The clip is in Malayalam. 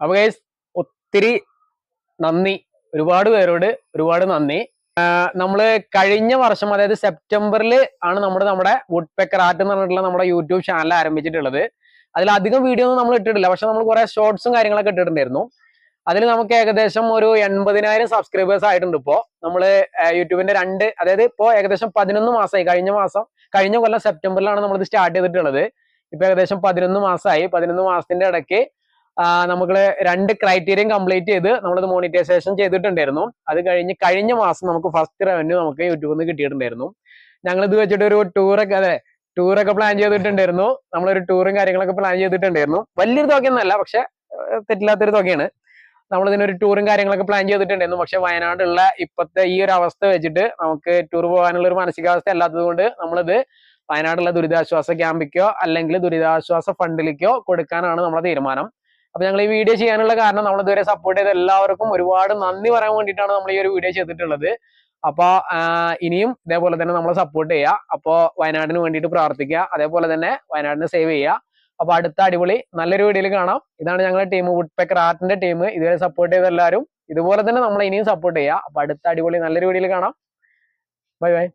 അപ്പൊ ഗൈസ് ഒത്തിരി നന്ദി. ഒരുപാട് പേരോട് ഒരുപാട് നന്ദി. നമ്മൾ കഴിഞ്ഞ വർഷം അതായത് സെപ്റ്റംബറിൽ ആണ് നമ്മൾ നമ്മുടെ വുഡ് പെക്കർ ആർട്ട് എന്ന് പറഞ്ഞിട്ടുള്ള നമ്മുടെ യൂട്യൂബ് ചാനൽ ആരംഭിച്ചിട്ടുള്ളത്. അതിൽ അധികം വീഡിയോ ഒന്നും നമ്മൾ ഇട്ടിട്ടില്ല. പക്ഷെ നമ്മൾ കുറെ ഷോർട്സും കാര്യങ്ങളൊക്കെ ഇട്ടിട്ടുണ്ടായിരുന്നു. അതിൽ നമുക്ക് ഏകദേശം ഒരു എൺപതിനായിരം സബ്സ്ക്രൈബേഴ്സ് ആയിട്ടുണ്ട് ഇപ്പോൾ നമ്മൾ യൂട്യൂബിന്റെ രണ്ട് അതായത് ഇപ്പോൾ ഏകദേശം പതിനൊന്ന് മാസമായി. കഴിഞ്ഞ മാസം കഴിഞ്ഞ കൊല്ലം സെപ്റ്റംബറിലാണ് നമ്മൾ ഇത് സ്റ്റാർട്ട് ചെയ്തിട്ടുള്ളത്. ഇപ്പൊ ഏകദേശം പതിനൊന്ന് മാസമായി. പതിനൊന്ന് മാസത്തിന്റെ ഇടയ്ക്ക് നമുക്ക് രണ്ട് ക്രൈറ്റീരിയൻ കംപ്ലീറ്റ് ചെയ്ത് നമ്മളത് മോണിറ്റൈസേഷൻ ചെയ്തിട്ടുണ്ടായിരുന്നു. അത് കഴിഞ്ഞ് കഴിഞ്ഞ മാസം നമുക്ക് ഫസ്റ്റ് റവന്യൂ നമുക്ക് യൂട്യൂബിൽ നിന്ന് കിട്ടിയിട്ടുണ്ടായിരുന്നു. ഞങ്ങൾ ഇത് വെച്ചിട്ട് ഒരു ടൂറൊക്കെ അതെ ടൂറൊക്കെ പ്ലാൻ ചെയ്തിട്ടുണ്ടായിരുന്നു. നമ്മളൊരു ടൂറും കാര്യങ്ങളൊക്കെ പ്ലാൻ ചെയ്തിട്ടുണ്ടായിരുന്നു. വലിയൊരു തുകയൊന്നുമല്ല പക്ഷെ തെറ്റില്ലാത്തൊരു തുകയാണ്. നമ്മൾ ഇതിനൊരു ടൂറും കാര്യങ്ങളൊക്കെ പ്ലാൻ ചെയ്തിട്ടുണ്ടായിരുന്നു. പക്ഷെ വയനാടുള്ള ഇപ്പോഴത്തെ ഈ ഒരു അവസ്ഥ വെച്ചിട്ട് നമുക്ക് ടൂർ പോകാനുള്ള ഒരു മാനസികാവസ്ഥ അല്ലാത്തത് കൊണ്ട് നമ്മളിത് വയനാടുള്ള ദുരിതാശ്വാസ ക്യാമ്പിക്കോ അല്ലെങ്കിൽ ദുരിതാശ്വാസ ഫണ്ടിലേക്കോ കൊടുക്കാനാണ് നമ്മുടെ തീരുമാനം. അപ്പൊ ഞങ്ങൾ ഈ വീഡിയോ ചെയ്യാനുള്ള കാരണം നമ്മൾ ഇതുവരെ സപ്പോർട്ട് ചെയ്ത എല്ലാവർക്കും ഒരുപാട് നന്ദി പറയാൻ വേണ്ടിയിട്ടാണ് നമ്മൾ ഈ ഒരു വീഡിയോ ചെയ്തിട്ടുള്ളത്. അപ്പൊ ഇനിയും ഇതേപോലെ തന്നെ നമ്മളെ സപ്പോർട്ട് ചെയ്യുക. അപ്പോ വയനാടിന് വേണ്ടിയിട്ട് പ്രാർത്ഥിക്കുക. അതേപോലെ തന്നെ വയനാടിനെ സേവ് ചെയ്യുക. അപ്പൊ അടുത്ത അടിപൊളി നല്ലൊരു വീഡിയോയിൽ കാണാം. ഇതാണ് ഞങ്ങളുടെ ടീം വുഡ് പെക്കർ ആർട്ടിന്റെ ടീം ഇതുവരെ സപ്പോർട്ട് ചെയ്ത എല്ലാവരും ഇതുപോലെ തന്നെ നമ്മളെ ഇനിയും സപ്പോർട്ട് ചെയ്യുക. അപ്പൊ അടുത്ത അടിപൊളി നല്ലൊരു വീഡിയോയിൽ കാണാം. Bye bye